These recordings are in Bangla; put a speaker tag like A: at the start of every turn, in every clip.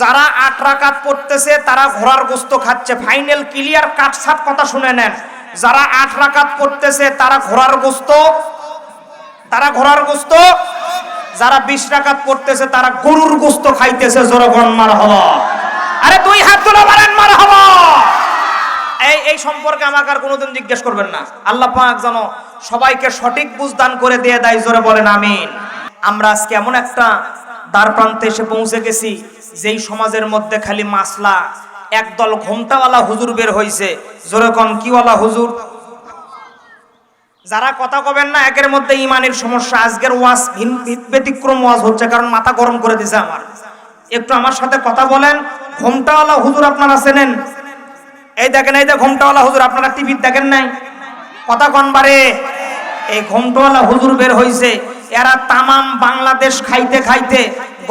A: যারা আট রাকাত পড়তেছে, তারা ঘোড়ার গোস্ত খাচ্ছে। ফাইনাল ক্লিয়ার কাটসাট কথা শুনে নেন। যারা আট রাকাত পড়তেছে, তারা ঘোড়ার গোস্ত, তারা ঘোড়ার গোস্ত। যারা বিশ রাকাত পড়তেছে, তারা গরুর গোস্ত খাইতেছে জোরগণ মার হওয়া আরে দুই হাত তুলে মারেন মার হওয়া এই এই সম্পর্কে আমাকে আর কোনোদিন জিজ্ঞেস করবেন না। আল্লাহ পাক যেন সবাইকে সঠিক বুঝদান করে দিয়ে দেয়, জোরে বলেন আমিন। আমরা আজকে এমন একটা দ্বার প্রান্তে এসে পৌঁছে গেছি, যেই সমাজের মধ্যে খালি মাসলা, একদল ঘোমটাওয়ালা হুজুর বের হয়েছে জোরে কন, কিওয়ালা হুজুর? যারা কথা কবেন না, একের মধ্যে ইমানের সমস্যা। আজকের ওয়াজ ব্যতিক্রম ওয়াজ হচ্ছে, কারণ মাথা গরম করে দিছে আমার। একটু আমার সাথে কথা বলেন। ঘোমটাওয়ালা হুজুর আপনারা চেনেন? এই দেখেন, এই যে ঘোমটাওয়ালা হুজুর, আপনারা টিভি দেখেন নাই? কথা কন বারে। এই ঘোমটাওয়ালা হুজুর বের হইছে। এরা তামাম বাংলাদেশ খাইতে খাইতে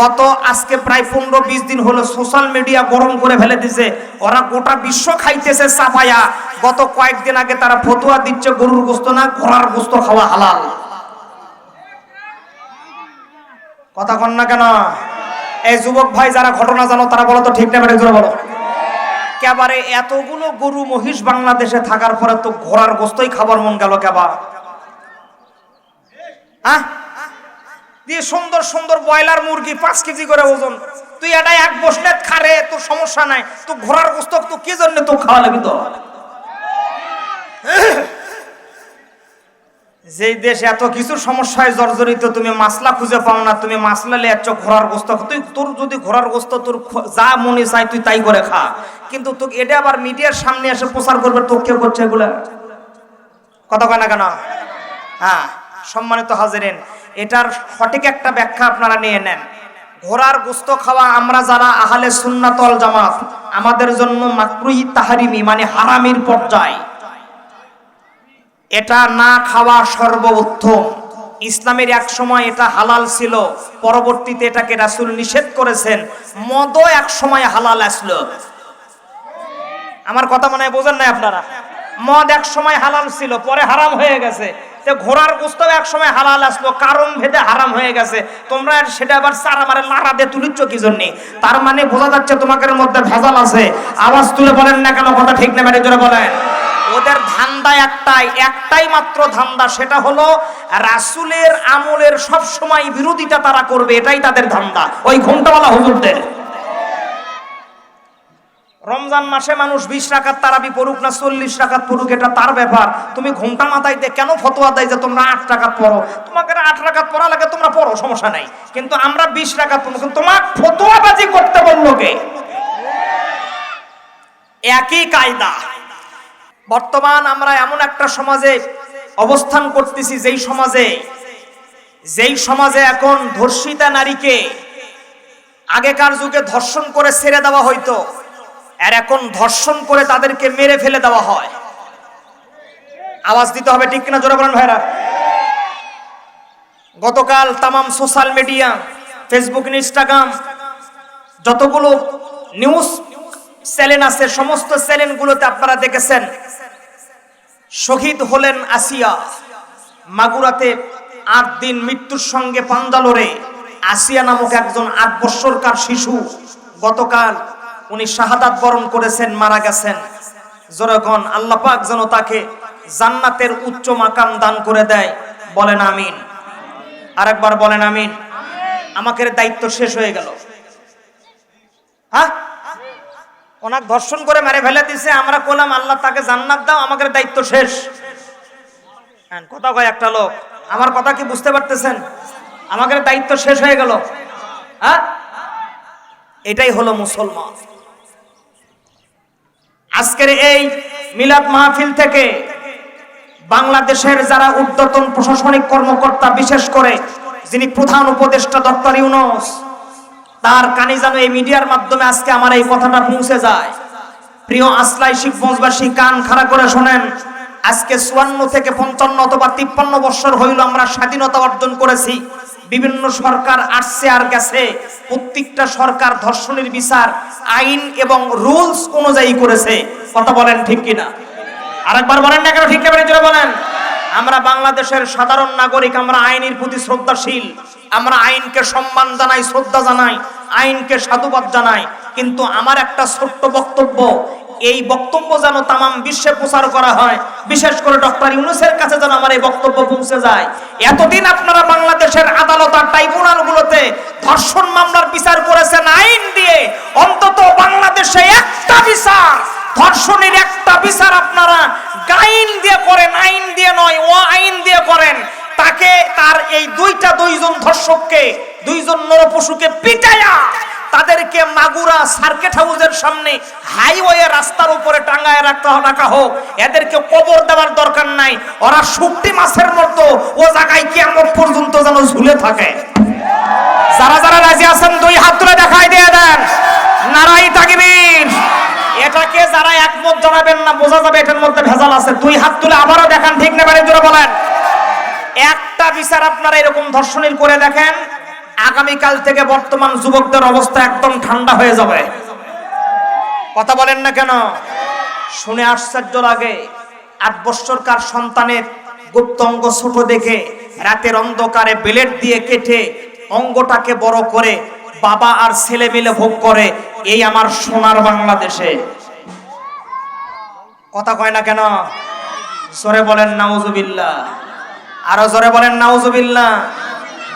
A: গত আজকে প্রায় পনেরো বিশ দিন হলো সোশ্যাল মিডিয়া গরম করে ফেলে দিছে। ওরা গোটা বিশ্ব খাইতেছে চাপায়া। গত কয়েকদিন আগে তারা ফতুয়া দিচ্ছে গরুর গোস্ত না, ঘোড়ার গোস্ত খাওয়া হালাল। কথা কন না কেন? এই যুবক ভাই, যারা ঘটনা জানো, তারা বলো তো ঠিক না বেড়ে বলো। কেবারে এতগুলো গরু মহিষ বাংলাদেশে থাকার পরে তো ঘোড়ার গোস্তই খাবার মন গেল কেবা। হ্যাঁ দিয়ে সুন্দর সুন্দর ব্রয়লার মুরগি, পাঁচ কেজি করে ওজন। তুই এটা এক বসলে খারে তোর সমস্যা নাই। তো ঘোড়ার গোস্ত, তো কি জন্য তো খাওয়া লাগি তো যেই দেশ এত কিছু সমস্যায় জর্জরিত, তুমি মাসলা খুঁজে পাও না, তুমি মাসলা লিয়াচ্ছ ঘোড়ার গোস্ত তুই তোর যদি ঘোড়ার গোস্ত, তোর যা মনে চাই তুই তাই করে খা। কিন্তু তোকে এটা আবার মিডিয়ার সামনে এসে প্রচার করবে তো কে করছে এগুলা? কথা কয় না কেন? হ্যাঁ সম্মানিত হাজিরেন এটার সঠিক একটা ব্যাখ্যা আপনারা নিয়ে নেন। ঘোড়ার গোস্ত খাওয়া আমরা যারা আহলে সুন্নাতল জামাত, আমাদের জন্য মাকরুই তাহারিমি মানে হারামির পর্যায়। এটা না খাওয়া সর্বোত্তম। ইসলামের এক সময় এটা হালাল ছিল, পরবর্তীতে এটাকে রাসুল নিষেধ করেছেন, মদও এক সময় হালাল আসলো। আমার কথা মনে হয় বোঝেন নাই আপনারা? মদ এক সময় হালাল ছিল, পরে হারাম হয়ে গেছে। তো ঘোড়ার গোস্ত এক সময় হালাল আসলো, কারণ ভেদে হারাম হয়ে গেছে। তোমরা সেটা আবার চারা মারে লাড়া দিয়ে তুলিচ্ছ কি জন্য? তার মানে বোঝা যাচ্ছে তোমাদের মধ্যে ভেজাল আছে। আওয়াজ তুলে বলেন না কেন, কথা ঠিক না মেরে জোরে বলেন। ওদের ধান্দা একটাই একটাই মাত্র ধান্দা, সেটা হলো রাসুলের আমলের সব সময় বিরোধিতা তারা করবে, এটাই তাদের ধান্দা। ওই ঘন্টাওয়ালা হুজুরদের। রমজান মাসে মানুষ বিশ রাখাত তারাবি পড়ুক না চল্লিশ রাখাত পড়ুক, এটা তার ব্যাপার। তুমি ঘুমটা মাথায় দিয়ে কেন ফতোয়া দেয় যে তোমরা আট টাকাত পড়ো? তোমাকে আট রাখাত পড়া লাগে, তোমরা পড়ো, সমস্যা নাই। কিন্তু আমরা বিশ রাখাত পড়ব, কিন্তু তোমার ফতোয়াবাজি করতে বলল কে? একই কায়দা। বর্তমান আমরা এমন একটা সমাজে অবস্থান করতেছি, যেই সমাজে যেই সমাজে এখন ধর্ষিতা নারীকে আগেকার যুগে ধর্ষণ করে ছেড়ে দেওয়া হইতো। আর এখন ধর্ষণ করে তাদেরকে মেরে ফেলে দেওয়া হয়। আওয়াজ দিতে হবে ঠিক কিনা, জোরে ভাইরা। গতকাল তামাম সোশ্যাল মিডিয়া, ফেসবুক, ইনস্টাগ্রাম, যতগুলো নিউজ চ্যানেল আছে, সমস্ত চ্যানেলগুলোতে আপনারা দেখেছেন, শহীদ হলেন আসিয়া। মাগুরাতে আট দিন মৃত্যুর সঙ্গে পাঞ্জালোরে আসিয়া নামক একজন আট বৎসরকার শিশু গতকাল উনি শাহাদাত বরণ করেছেন মারা গেছেন। জোরগণ আল্লাহ পাক যেন তাকে জান্নাতের উচ্চ মাকাম দান করে দেয়। বলেন আমিন। আরেকবার বলেন আমিন। আমাকে দায়িত্ব শেষ হয়ে গেল। হ্যাঁ? ওনাকে ধর্ষণ করে মেরে ফেলে দিছে আমরা কলাম আল্লাহ তাকে জান্নাত দাও আমাদের দায়িত্ব শেষ। হ্যাঁ, কথা কয় একটা লোক। আমার কথা কি বুঝতে পারতেছেন? আমাদের দায়িত্ব শেষ হয়ে গেল। হ্যাঁ? এটাই হলো মুসলমান। আজকের এই মিলাদ মাহফিল থেকে বাংলাদেশের যারা উদ্যতন প্রশাসনিক কর্মকর্তা, বিশেষ করে যিনি প্রধান উপদেষ্টা ডক্টর ইউনুস, তার কানে যেন এই মিডিয়ার মাধ্যমে আজকে আমার এই কথাটা পৌঁছে যায়। প্রিয় আসলাই শিবগঞ্জবাসী কান খাড়া করে শোনেন, আজকে চুয়ান্ন থেকে পঞ্চান্ন অথবা তিপ্পান্ন বছর হইল আমরা স্বাধীনতা অর্জন করেছি। বিভিন্ন সরকার আসছে আর গেছে। প্রত্যেকটা সরকার ধর্ষণের বিচার, আইন এবং রুলস অনুযায়ী করেছে। কথা বলেন ঠিক কিনা? আরেকবার বলেন না কেন ঠিক না জোরে বলেন। আমরা বাংলাদেশের সাধারণ নাগরিক, আমরা আইনের প্রতি শ্রদ্ধাশীল। আমরা আইনকে সম্মান জানাই, শ্রদ্ধা জানাই, আইনকে সাধুবাদ জানাই। কিন্তু আমার একটা ছোট্ট বক্তব্য এই বক্তব্য যেন তামাম বিশ্বে প্রচার করা হয়, বিশেষ করে ডক্টর ইউনুসের কাছে যেন আমার এই বক্তব্য পৌঁছে যায়। এতদিন আপনারা বাংলাদেশের আদালত আর ট্রাইব্যুনালগুলোতে ধর্ষণ মামলার বিচার করেছেন আইন দিয়ে, অন্তত বাংলাদেশে একটা বিচার, ধর্ষণের একটা বিচার আপনারা গাইন দিয়ে করেন, আইন দিয়ে নয়, ও আইন দিয়ে করেন। তাকে, তার এই দুইটা দুইজন ধর্ষককে দুইজন নরপশুকে পিটায়া তাদেরকে মাগুরা সার্কেট হাউসের সামনে হাইওয়ে রাস্তার উপরে টাঙ্গায় রাখতে রাখা হোক, এদেরকে কবর দেওয়ার দরকার নাই। ওরা শুকটি মাছের মতো ও জায়গায় কেমন পর্যন্ত যেন ঝুলে থাকে? যারা যারা রাজি আছেন, দুই হাত তুলে দেখাই দিয়ে দেন। নারাই তাকবীর। এটাকে যারা একমত জানাবেন না, বোঝা যাবে এটার মধ্যে ভেজাল আছে। দুই হাত তুলে আবারও দেখান, ঠিক না, বাড়ি জোরে বলেন। একটা বিচার আপনারা এরকম ধর্ষণের করে দেখেন আগামীকাল থেকে বর্তমান যুবকদের অবস্থা একদম ঠান্ডা হয়ে যাবে। কথা বলেন না কেন? শুনে আশ্চর্য লাগে। আট বৎসরকার সন্তানের গুপ্ত অঙ্গ ছোট দেখে রাতের অন্ধকারে বেলেট দিয়ে কেটে অঙ্গটাকে বড় করে বাবা আর ছেলে মিলে ভোগ করে, এই আমার সোনার বাংলাদেশে। কথা কয় না কেন? জোরে বলেন, নাউজুবিল্লাহ। আরও জোরে বলেন, নাউজুবিল্লাহ।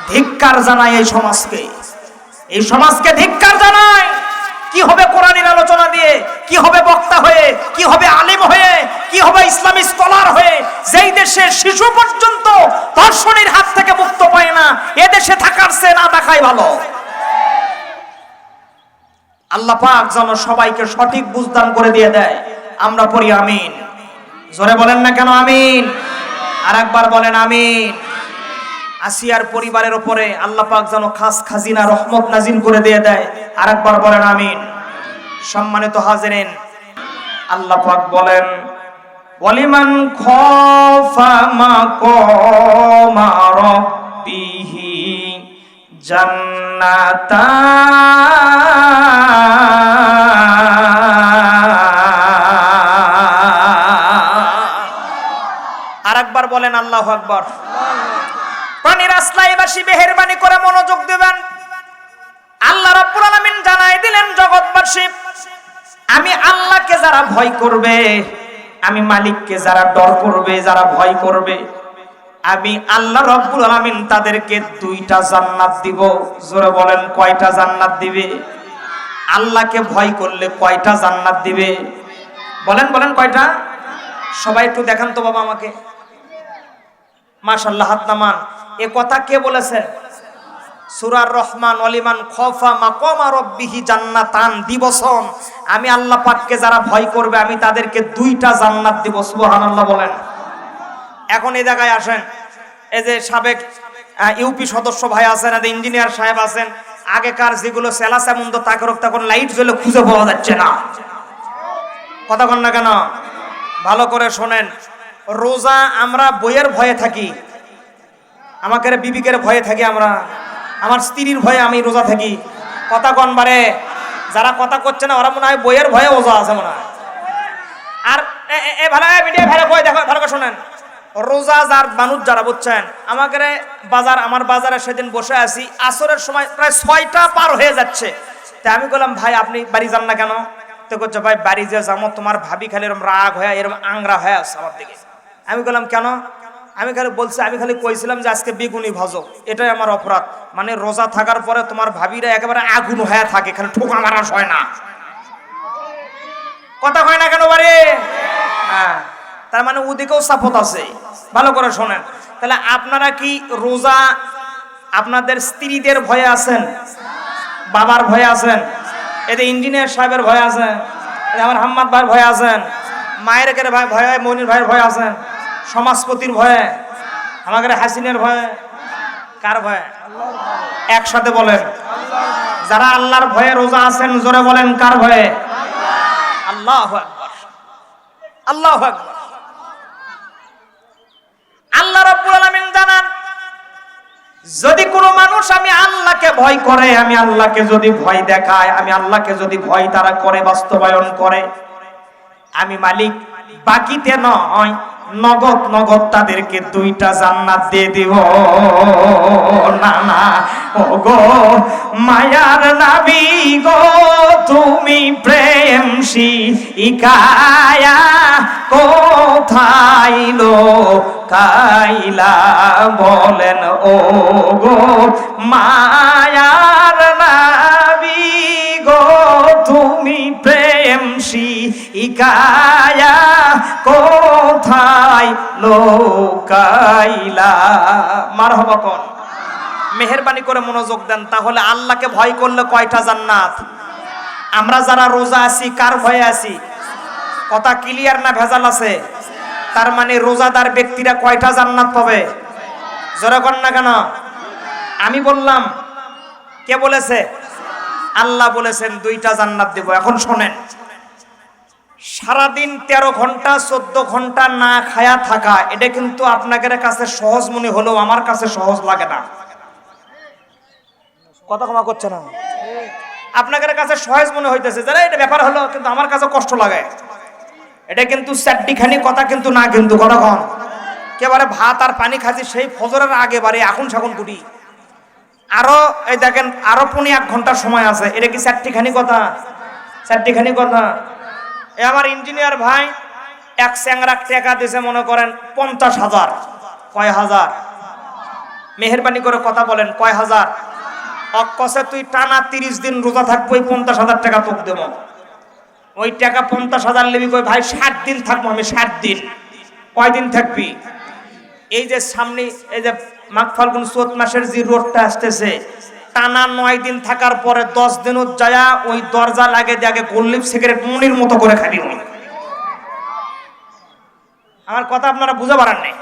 A: ধিক্কার জানাই এই সমাজকে। এই সমাজকে ধিক্কার জানায়। কি হবে কোরআনের আলোচনা দিয়ে? কি হবে বক্তা হয়ে? কি হবে আলিম হয়ে? কি হবে ইসলামী স্কলার হয়ে? যেই দেশে শিশু পর্যন্ত ধর্ষণের হাত থেকে মুক্ত পায় না, এ দেশে থাকার সে না দেখাই ভালো। আল্লাহ পাক যেন সবাইকে সঠিক বুঝদান করে দিয়ে দেয়। আমরা পড়ি আমিন। জোরে বলেন না কেন আমিন? আর একবার বলেন আমিন। আসিয়ার পরিবারের উপরে আল্লাহ পাক যেন খাস খাজিনা, রহমত নাজিল করে দিয়ে দেয়। আর একবার বলেন আমিন। সম্মানিত হাজিরিন, আল্লাহ পাক বলেন, ওয়ালিমান খফা মাকামা রাব্বিহি জান্নাতা আর একবার বলেন আল্লাহ আকবার। প্রাণীর আসলাইবাসী মেহেরবানি করে মনোযোগ দেবেন। আল্লাহ রাব্বুল আলামিন জানাই দিলেন, জগৎবাসী, আমি আল্লাহকে যারা ভয় করবে, আমি মালিককে যারা ডর করবে, যারা ভয় করবে, আমি আল্লাহ রব্বুল আলামিন তাদেরকে দুইটা জান্নাত দিব। জোরে বলেন, কয়টা জান্নাত দিবে? আল্লাহকে ভয় করলে কয়টা জান্নাত দিবে? বলেন বলেন কয়টা? সবাই একটু দেখান তো বাবা আমাকে। মাশাল্লাহ হাত নামান। এ কথা কে বলেছেন? সুরার রহমান, অলিমান, খফা, মাকমা রব্বিহি জান্নাতান দিবসন। আমি আল্লাহ পাককে যারা ভয় করবে, আমি তাদেরকে দুইটা জান্নাত দিব, সুবহানাল্লাহ বলেন। এখন এই জায়গায় আসেন। এই যে সাবেক ইউপি সদস্য ভাই আছেন এদের ইঞ্জিনিয়ার সাহেব আছেন, আগেকার যেগুলো সেলা সেমন্দ তাকে তখন লাইট জ্বলে খুঁজে পাওয়া যাচ্ছে না। কথা কন না কেন? ভালো করে শোনেন। রোজা আমরা বইয়ের ভয়ে থাকি। আমাকে বিবিকের ভয়ে থাকি আমরা। আমার স্ত্রীর ভয়ে আমি রোজা থাকি। কথা কন বারে। যারা কথা করছে না, ওরা মনে হয় বইয়ের ভয়ে ওজা আছে মনে হয়। আর এ- ভালো মিডিয়া ভালো বই দেখো, ভালো করে শোনেন। রোজা যার মানুষ যারা বুঝছেন আমাকে বাজার, আমার বাজারে সেদিন বসে আছি, আসরের সময় প্রায় ছয়টা পার হয়ে যাচ্ছে। তা আমি বললাম, ভাই, আপনি বাড়ি যান না কেন? তো করছে, ভাই, বাড়ি যে যাব তোমার ভাবি খালি এরকম রাগ হয়ে এরকম আংরা হয়ে আছে আমার দিকে। আমি বললাম, কেন? আমি খালি বলছি, আমি খালি কইছিলাম যে আজকে বেগুনি ভাজো। এটাই আমার অপরাধ। মানে রোজা থাকার পরে তোমার ভাবিরা একেবারে আগুন হয়ে থাকে, খালি ঠোকা মারাস হয় না। কথা হয় না কেন বারে হ্যাঁ। তার মানে ওদিকেও সাপোর্ট আছে। ভালো করে শোনেন। তাহলে আপনারা কি রোজা আপনাদের স্ত্রীদের ভয়ে আছেন? বাবার ভয়ে আছেন? এতে ইঞ্জিনিয়ার সাহেবের ভয় আছেন? আমার হাম্মাদ ভাইয়ের ভয় আছেন? মায়ের কেরে ভাই ভয় মনির ভাইয়ের ভয় আছেন? সমাজপতির ভয়ে আমাদের হাসিনের ভয়ে, কার ভয়ে? একসাথে বলেন। যারা আল্লাহর ভয়ে রোজা আছেন, জোরে বলেন, কার ভয়ে? আল্লাহ আল্লাহ আল্লাহ রাব্বুল জানান, যদি কোনো মানুষ আমি আল্লাহকে ভয় করে, আমি আল্লাহকে যদি ভয় দেখায়, আমি আল্লাহকে যদি ভয় তারা করে, বাস্তবায়ন করে, আমি মালিক, বাকিতে নয়। নগদ নগদ তাদেরকে দুইটা জান্নাত দিয়ে দিব। না না ও গো মায়ার নাবি গো, তুমি প্রেম ইকায়া কোথায় লো? কাইলা বলেন ও গো মায়ার নাবি গো, তুমি প্রেম ইকায়া কোথায় লোকাইলা মার হবা কোন? মেহরবানি করে মনোযোগ দেন, তাহলে আল্লাহকে ভয় করলে কয়টা জান্নাত? আমরা যারা রোজা আছি, কার ভয়ে আছি? কথা ক্লিয়ার না ভেজাল আছে? তার মানে রোজাদার ব্যক্তিরা কয়টা জান্নাত পাবে? জোরে কর না কেন? আমি বললাম, কে বলেছে? আল্লাহ বলেছেন, দুইটা জান্নাত দেব। এখন শোনেন। সারাদিন তেরো ঘণ্টা, চোদ্দ ঘণ্টা না খায়া থাকা, এটা কিন্তু আপনাদের কাছে সহজ মনে হলেও আমার কাছে সহজ লাগে না। কথা ক্ষমা করছে না? আপনাদের কাছে সহজ মনে হইতেছে যারা এটা ব্যাপার হলো কিন্তু আমার কাছে কষ্ট লাগে। এটা কিন্তু চারটিখানি কথা কিন্তু না কিন্তু, কথা কতক্ষণ একেবারে ভাত আর পানি খাচ্ছি সেই ফজরের আগে বারে এখন সাগুন কুটি। আরও, এই দেখেন, আরও পৌনে এক ঘণ্টার সময় আছে। এটা কি চারটিখানি কথা? চারটিখানি কথা। এ আমার ইঞ্জিনিয়ার ভাই, এক স্যাংরা টাকা দিছে মনে করেন পঞ্চাশ হাজার। কয় হাজার? মেহরবানি করে কথা বলেন, কয় হাজার? অকসে তুই টানা তিরিশ দিন রোজা থাকব ওই পঞ্চাশ হাজার টাকা তোকে দেবো। ওই টাকা পঞ্চাশ হাজার নেবি কই, ভাই, ষাট দিন থাকব আমি, ষাট দিন। কয়দিন থাকবি? এই যে সামনে, এই যে মাঘ ফাল্গুন চোত মাসের যে রোডটা আসতেছে টানা নয় দিন থাকার পরে দশ দিনত যায়া ওই দরজা লাগে দিয়ে আগে সিগারেট মনির মতো করে খাবি ওই আমার কথা আপনারা বুঝে পারেন নাই।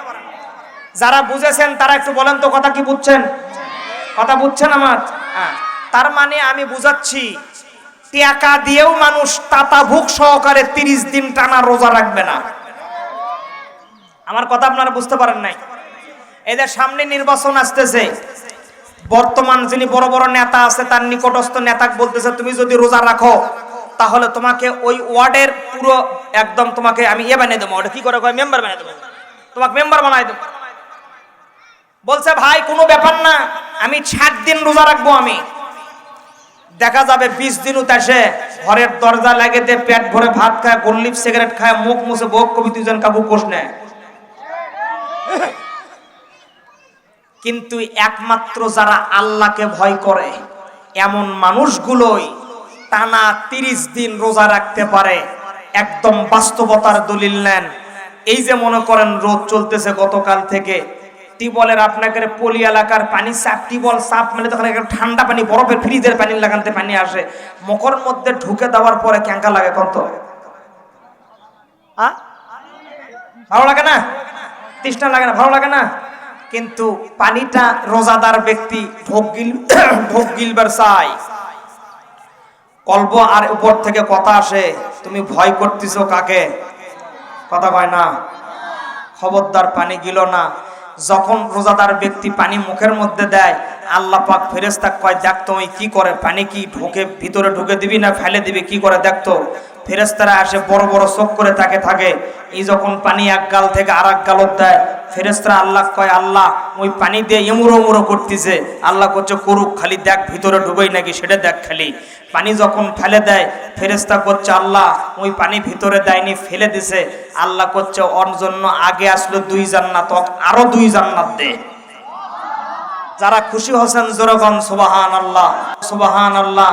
A: যারা বুঝেছেন তারা একটু বলেন তো কথা কি বুঝছেন? কথা বুঝছেন আমার? হ্যাঁ। তার মানে আমি বুঝাচ্ছি টাকা দিয়েও মানুষ তাতা ভুক সহকারে তিরিশ দিন টানা রোজা রাখবে না। আমার কথা আপনারা বুঝতে পারেন নাই। এদের সামনে নির্বাচন আসতেছে। বর্তমান যিনি বড় বড় নেতা আছে, তার নিকটস্থ নেতা বলতেছে, তুমি যদি রোজা রাখো, তাহলে তোমাকে ওই ওয়ার্ডের পুরো একদম তোমাকে আমি ইয়ে বানিয়ে দেবো। কি করে মেম্বার বানিয়ে দেবো। তোমাকে মেম্বার বানাই দেবো। বলছে, ভাই, কোনো ব্যাপার না, আমি ষাট দিন রোজা রাখব আমি। দেখা যাবে বিশ দিন উতাসে ঘরের দরজা লাগে দিয়ে পেট ভরে ভাত খায় গোল্লিপ সিগারেট খায়, মুখ মুছে বোক কবি দুজন কাবু কোষ নেয়। কিন্তু একমাত্র যারা আল্লাহকে ভয় করে, এমন মানুষগুলোই টানা তিরিশ দিন রোজা রাখতে পারে, একদম বাস্তবতার দলিল নেন। এই যে মনে করেন রোদ চলতেছে গতকাল থেকে টিবলের আপনাকে পলি এলাকার পানি চাপ টিবল চাপ মানে তখন ঠান্ডা পানি, বরফের ফ্রিজের পানি লাগাতে পানি আসে। মকর মধ্যে ঢুকে দেওয়ার পরে ক্যাঙ্কা লাগে কত? ভালো লাগে না? তৃষ্ণা লাগে না? ভালো লাগে না? কিন্তু পানিটা রোজাদার ব্যক্তি ঢোক গিল ঢোক গিলবার চাই। কল্প আর উপর থেকে কথা আসে, তুমি ভয় করতেছো কাকে? কথা কয় না। খবরদার পানি গিল না। যখন রোজাদার ব্যক্তি পানি মুখের মধ্যে দেয়, আল্লাহ পাক ফেরেস্তা কয় দেখতো ওই কি করে? পানি কি ঢুকে ভিতরে ঢুকে দিবি না ফেলে দিবি? কি করে? দেখতো ফেরেস্তারা আসে, বড় বড় চোখ করে তাকে থাকে। এই যখন পানি এক গাল থেকে আর এক গালত দেয় ফেরেস্তারা আল্লাহ কয়, আল্লাহ, ওই পানি দিয়ে এমুরো মুড়ো করতেছে। আল্লাহ করছে করুক, খালি দেখ ভিতরে ঢুকেই নাকি, সেটা দেখ খালি। পানি যখন ফেলে দেয় ফেরেস্তা করছে আল্লাহ, ওই পানি ভিতরে দেয়নি, ফেলে দিছে। আল্লাহ করছে ওর জন্য আগে আসলো দুই জান্নাত ওক আরও দুই জান্নাত দে। যারা খুশি হোসেন জোরগন সুবাহান আল্লাহ সুবাহান আল্লাহ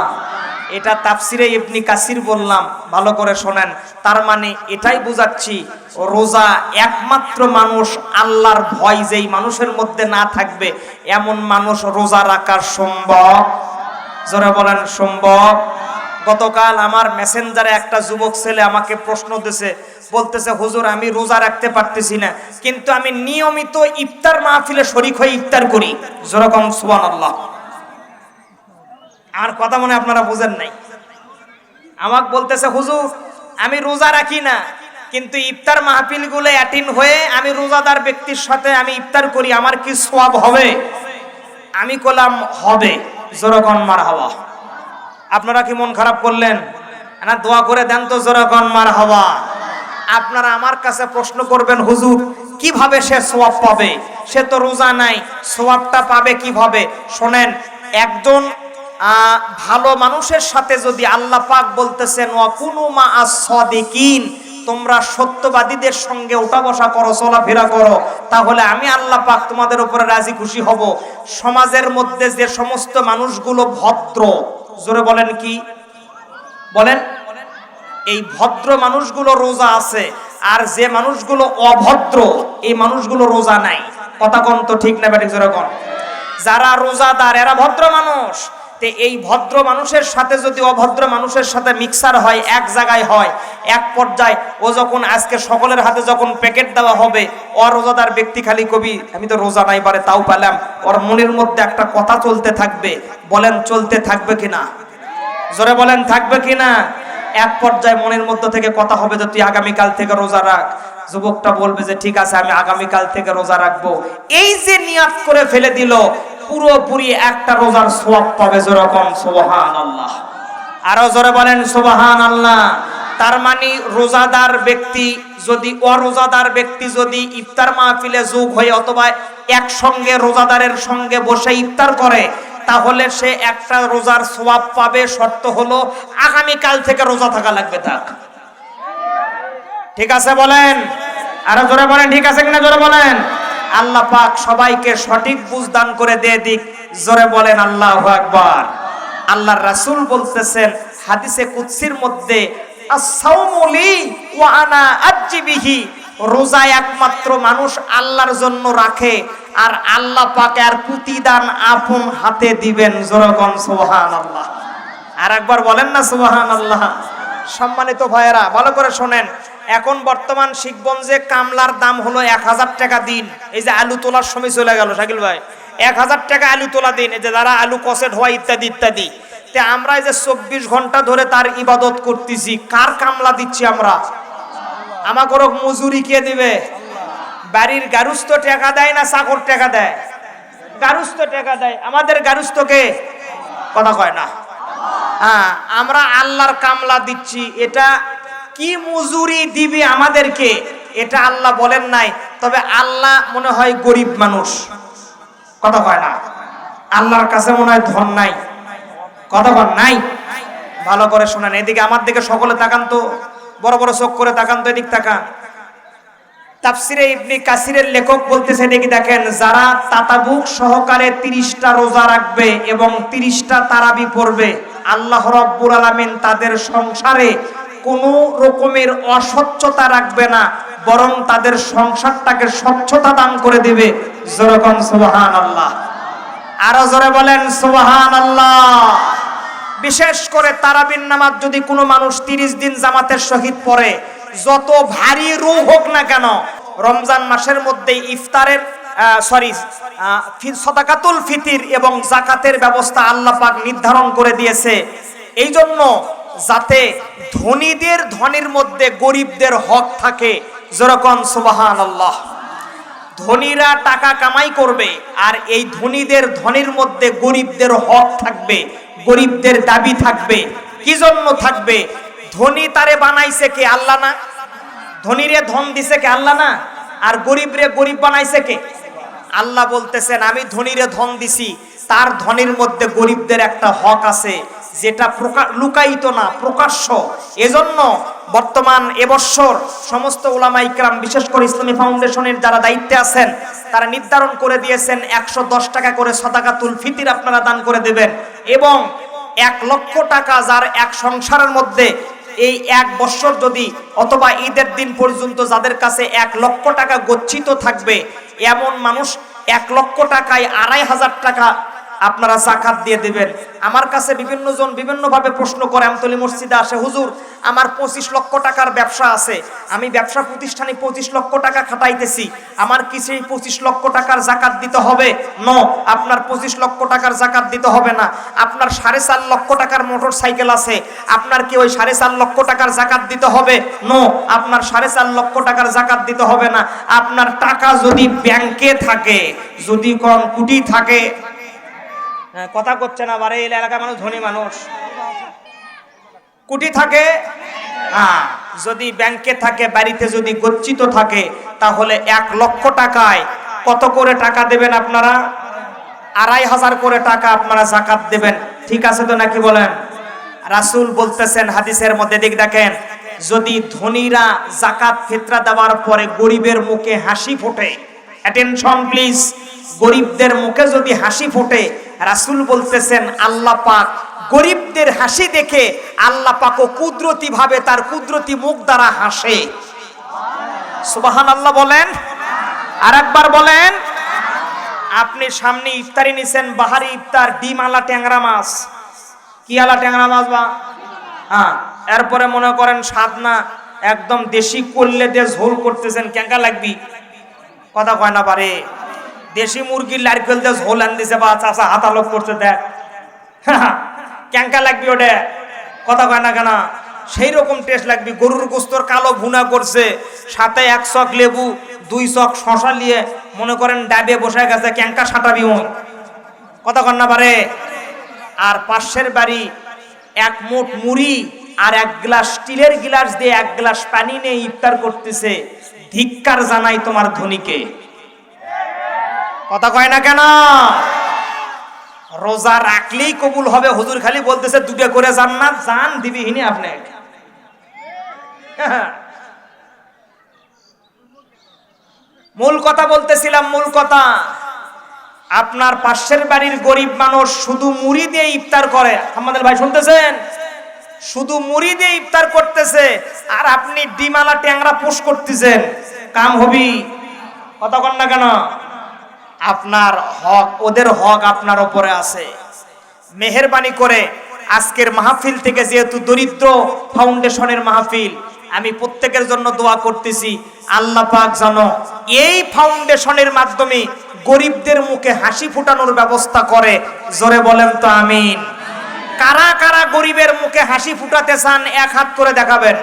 A: এটা তাফসিরে ইবনি কাসির বললাম, ভালো করে শোনেন। তার মানে এটাই বুঝাচ্ছি, রোজা একমাত্র মানুষ আল্লাহর ভয় যেই মানুষের মধ্যে না থাকবে, এমন মানুষ রোজা রাখার সম্ভব? জোরে বলেন, সম্ভব? গতকাল আমার মেসেঞ্জারে একটা যুবক ছেলে আমাকে প্রশ্ন দিছে, বলতেছে, হুজুর, আমি রোজা রাখতে পারতেছি না, কিন্তু আমি নিয়মিত ইফতার মাহফিলে শরিক হয়ে ইফতার করি। যেরকম সুবান আল্লাহ আমার কথা মনে আপনারা বুঝেন নাই। আমাকে বলতেছে, হুজুর, আমি রোজা রাখি না, কিন্তু ইফতার মাহফিলগুলো অ্যাটেন্ড হয়ে আমি রোজাদার ব্যক্তির সাথে আমি ইফতার করি, আমার কি সওয়াব হবে? আমি কলাম, হবে। জোরকন মার হাওয়া। আপনারা কি মন খারাপ করলেন? না, দোয়া করে দেন তো জোরকন মার হাওয়া। আপনারা আমার কাছে প্রশ্ন করবেন, হুজুর, কীভাবে সে সোয়াব পাবে? সে তো রোজা নাই সোয়াবটা পাবে কীভাবে? শোনেন, একজন ভালো মানুষের সাথে যদি আল্লাহ পাক বলতেছেন মা আস-সাদিকিন তোমরা সত্যবাদীদের সঙ্গে উঠা বসা করো, চলাফেরা করো, তাহলে আমি আল্লাহ পাক তোমাদের উপরে রাজি খুশি হব। সমাজের মধ্যে যে সমস্ত মানুষগুলো ভদ্র, জোরে বলেন কি? বলেন, এই ভদ্র মানুষগুলো রোজা আছে, আর যে মানুষগুলো অভদ্র, এই মানুষগুলো রোজা নাই। কথা কন তো ঠিক না কন। যারা রোজাদার, এরা ভদ্র মানুষ। তে এই ভদ্র মানুষের সাথে যদি অভদ্র মানুষের সাথে মিক্সার হয়, এক জায়গায় হয়, এক পর্যায়ে ও যখন আজকে সকলের হাতে যখন প্যাকেট দেওয়া হবে, অরোজাদার ব্যক্তি খালি কবি, আমি তো রোজা নাই পারে, তাও পেলাম। ওর মনের মধ্যে একটা কথা চলতে থাকবে। বলেন, চলতে থাকবে কিনা জোরে বলেন, থাকবে কিনা এক পর্যায়ে মনের মধ্যে থেকে কথা হবে যে, তুই আগামীকাল থেকে রোজা রাখ। যুবকটা বলবে যে, ঠিক আছে, আমি আগামীকাল থেকে রোজা রাখব। এই যে নিয়াত করে ফেলে দিল পুরোপুরি একটা রোজার সোয়াব পাবে যেরকম সোবাহান আল্লাহ আরও জোরে বলেন সোবাহান আল্লাহ তার মানে রোজাদার ব্যক্তি যদি, অরোজাদার ব্যক্তি যদি ইফতার মাহফিলে যোগ হয়ে অথবা একসঙ্গে রোজাদারের সঙ্গে বসে ইফতার করে, তাহলে সে একটা রোজার সোয়াব পাবে। শর্ত হলো, আগামীকাল থেকে রোজা থাকা লাগবে তাক ঠিক আছে বলেন? আরও জোরে বলেন, ঠিক আছে কিনা জোরে বলেন? আল্লাহ পাক সবাইকে সঠিক বুঝ দান করে দিয়ে দিক। জোরে বলেন, আল্লাহ আকবার। আল্লাহর রাসূল বলতেছেন, হাদিসে কুদসির মধ্যে রোজা একমাত্র মানুষ আল্লাহর জন্য রাখে, আর আল্লাহ পাকে আর প্রতিদান আপন হাতে দিবেন। জোরকন সুবহানাল্লাহ। আর একবার বলেন না, সুবহানাল্লাহ। সম্মানিত ভাইয়েরা, ভালো করে শোনেন। এখন বর্তমান শিখগঞ্জে কামলার দাম হলো এক হাজার টাকা দিন। এই যে আলু তোলার সময় চলে গেল, শাকিল ভাই। এক হাজার টাকা আলু তোলা দিন, এই যে যারা আলু কষে ধোয়া ইত্যাদি ইত্যাদি। তে আমরা এই যে চব্বিশ ঘণ্টা ধরে তার ইবাদত করতেছি। কার কামলা দিচ্ছি আমরা? আমাকে মজুরি কে দিবে? বাড়ির গারুস্থ টাকা দেয় না চাকর টাকা দেয়? গারুস্থ টাকা দেয়। আমাদের গারুস্থকে কথা কয় না। হ্যাঁ আমরা আল্লাহর কামলা দিচ্ছি। এটা কি মজুরি দিবে আমাদেরকে? এটা আল্লাহ বলেন নাই। তবে আল্লাহ মনে হয় গরিব মানুষ। কথা কয় না? আল্লাহর কাছে মনে হয় ধন নাই। কথা কন, নাই? ভালো করে শোনেন। এদিকে আমার দিকে সকলে তাকান তো। বড় বড় চোখ করে তাকান তো, এদিক তাকান। তাফসিরে ইবনি কাসিরের লেখক বলতেছে, দেখি দেখেন, যারা তাতাবুক সহকারে তিরিশটা রোজা রাখবে এবং তিরিশটা তারাবি পড়বে, আল্লাহ রব্বুল আলামিন তাদের সংসারে কোনো রকমের অস্বচ্ছতা রাখবে না, বরং তাদের সংসারটাকে স্বচ্ছতা দান করে দিবে। যেরকম সুবহান আল্লাহ আরও জোরে বলেন সুবহান আল্লাহ বিশেষ করে তারাবিন নামাজ যদি কোনো মানুষ তিরিশ দিন জামাতের শহীদ পড়ে যত ভারী রোগ হোক না কেন, রমজান মাসের মধ্যে ইফতারের সরি সদাকাতুল ফিতির এবং জাকাতের ব্যবস্থা আল্লাহ পাক নির্ধারণ করে দিয়েছে। এই জন্য যাতে ধনীদের ধনির মধ্যে গরিবদের হক থাকে, যেরকম সুবাহান আল্লাহ ধনীরা টাকা কামাই করবে, আর এই ধনীদের ধনির মধ্যে গরিবদের হক থাকবে, গরিবদের দাবি থাকবে। কি জন্য থাকবে? ধনী তারে বানাইছে কে? আল্লাহ না? ধনীরে ধন দিছে কে? আল্লাহ না? আর গরিবরে গরিব বানাইছে কে? আল্লাহ বলতেছেন, আমি ধনীরে ধন দিছি। তার ধনের মধ্যে গরিবদের একটা হক আছে, যেটা লুকায়িত না, প্রকাশ্য। এজন্য বর্তমান এবছর সমস্ত ওলামা ইকরাম, বিশেষ করে ইসলামী ফাউন্ডেশনের যারা দায়িত্বে আছেন, তারা নির্ধারণ করে দিয়েছেন একশো দশ টাকা করে সদাকাতুল ফিতির আপনারা দান করে দেবেন এবং এক লক্ষ টাকা যার এক সংসারের মধ্যে এই এক বছর যদি অথবা ঈদের দিন পর্যন্ত যাদের কাছে এক লক্ষ টাকা গচ্ছিত থাকবে, এমন মানুষ এক লক্ষ টাকায় আড়াই হাজার টাকা আপনারা জাকাত দিয়ে দিবেন। আমার কাছে বিভিন্ন জন বিভিন্ন ভাবে প্রশ্ন করে, আমতলি মসজিদে আসে, হুজুর, আমার পঁচিশ লক্ষ টাকার ব্যবসা আছে। আমি ব্যবসা প্রতিষ্ঠানে পঁচিশ লক্ষ টাকা খাটাইতেছি। আমার কি সেই পঁচিশ লক্ষ টাকার জাকাত দিতে হবে? ন, আপনার পঁচিশ লক্ষ টাকার জাকাত দিতে হবে না। আপনার সাড়ে চার লক্ষ টাকার মোটর সাইকেল আছে। আপনার কি ওই সাড়ে চার লক্ষ টাকার জাকাত দিতে হবে? নো, আপনার সাড়ে চার লক্ষ টাকার জাকাত দিতে হবে না। আপনার টাকা যদি ব্যাংকে থাকে, যদি কোন কুটি থাকে কথা করছে না, বারে এই এলাকার মানুষ ধনী মানুষ। কুটি থাকে হ্যাঁ যদি ব্যাংকে থাকে, বাড়িতে যদি গচ্ছিত থাকে, তাহলে এক লক্ষ টাকায় কত করে টাকা দেবেন আপনারা? আড়াই হাজার করে টাকা আপনারা জাকাত দেবেন। ঠিক আছে তো নাকি বলেন? রাসূল বলতেছেন হাদিসের মধ্যে দিক দেখেন, যদি ধনীরা জাকাত ফিতরা দেওয়ার পরে গরিবের মুখে হাসি ফোটে অ্যাটেনশন প্লিজ গরিবদের মুখে যদি হাসি ফোটে, রাসূল বলতেছেন, আল্লাহ পাক গরিবদের হাসি দেখে আল্লাহ পাকও কুদরতি ভাবে তার কুদরতি মুখ দ্বারা হাসে। সুবাহান আল্লাহ বলেন। আর একবার বলেন। আপনি সামনে ইফতারি নিছেন, বাহারি ইফতার, ডিম আলা ট্যাংরা মাছ। কি আলা ট্যাংরা মাছ বা? হ্যাঁ এরপরে মনে করেন স্বাদ না একদম দেশি করলে দিয়ে ঝোল করতেছেন ক্যাঙ্কা লাগবি? কথা কয় না পারে। দেশি মুরগির লারকেল দিয়ে ঝোল আন দিছে বা চাষা হাতালোক করছে, দেখ। ক্যাঙ্কা লাগবি ওটা। কথা কয় না কেনা? সেই রকম টেস্ট লাগবে। গরুর গোস্তর কালো ভুনা করছে। সাথে এক চক লেবু, দুই চক শশা নিয়ে মনে করেন ডাবে বসে গেছে ক্যাঙ্কা সাঁটাবি ওই কথা কন না পারে? আর পাশের বাড়ি এক মুঠ মুড়ি আর এক গ্লাস স্টিলের গ্লাস দিয়ে এক গ্লাস পানি নিয়ে ইফতার করতেছে। ধিক্কার জানাই তোমার ধনীকে। কথা কয় না কেন? রোজা রাখলেই কবুল হবে। হুজুর খালি বলতেছে দুটো করে যান না জান দিবিহীনি আপনি মূল কথা বলতেছিলাম, মূল কথা। আপনার পাশের বাড়ির গরিব মানুষ শুধু মুড়ি দিয়ে ইফতার করে। আমাদের ভাই শুনতেছেন? শুধু মুড়ি দিয়ে ইফতার করতেছে, আর আপনি ডিমালা ট্যাংরা পোষ করতেছেন। কাম হবি? কন না কেন? আপনার হক, ওদের হক আপনার ওপরে আছে। মেহরবানি করে আজকের মাহফিল থেকে যেহেতু দরিদ্র ফাউন্ডেশনের মাহফিল, আমি প্রত্যেকের জন্য দোয়া করতেছি, আল্লাহ পাক জানো এই ফাউন্ডেশনের মাধ্যমে গরিবদের মুখে হাসি ফুটানোর ব্যবস্থা করে। জোরে বলেন তো আমিন। কারা কারা গরিবের মুখে হাসি ফুটাতে চান এক হাত করে দেখাবেন।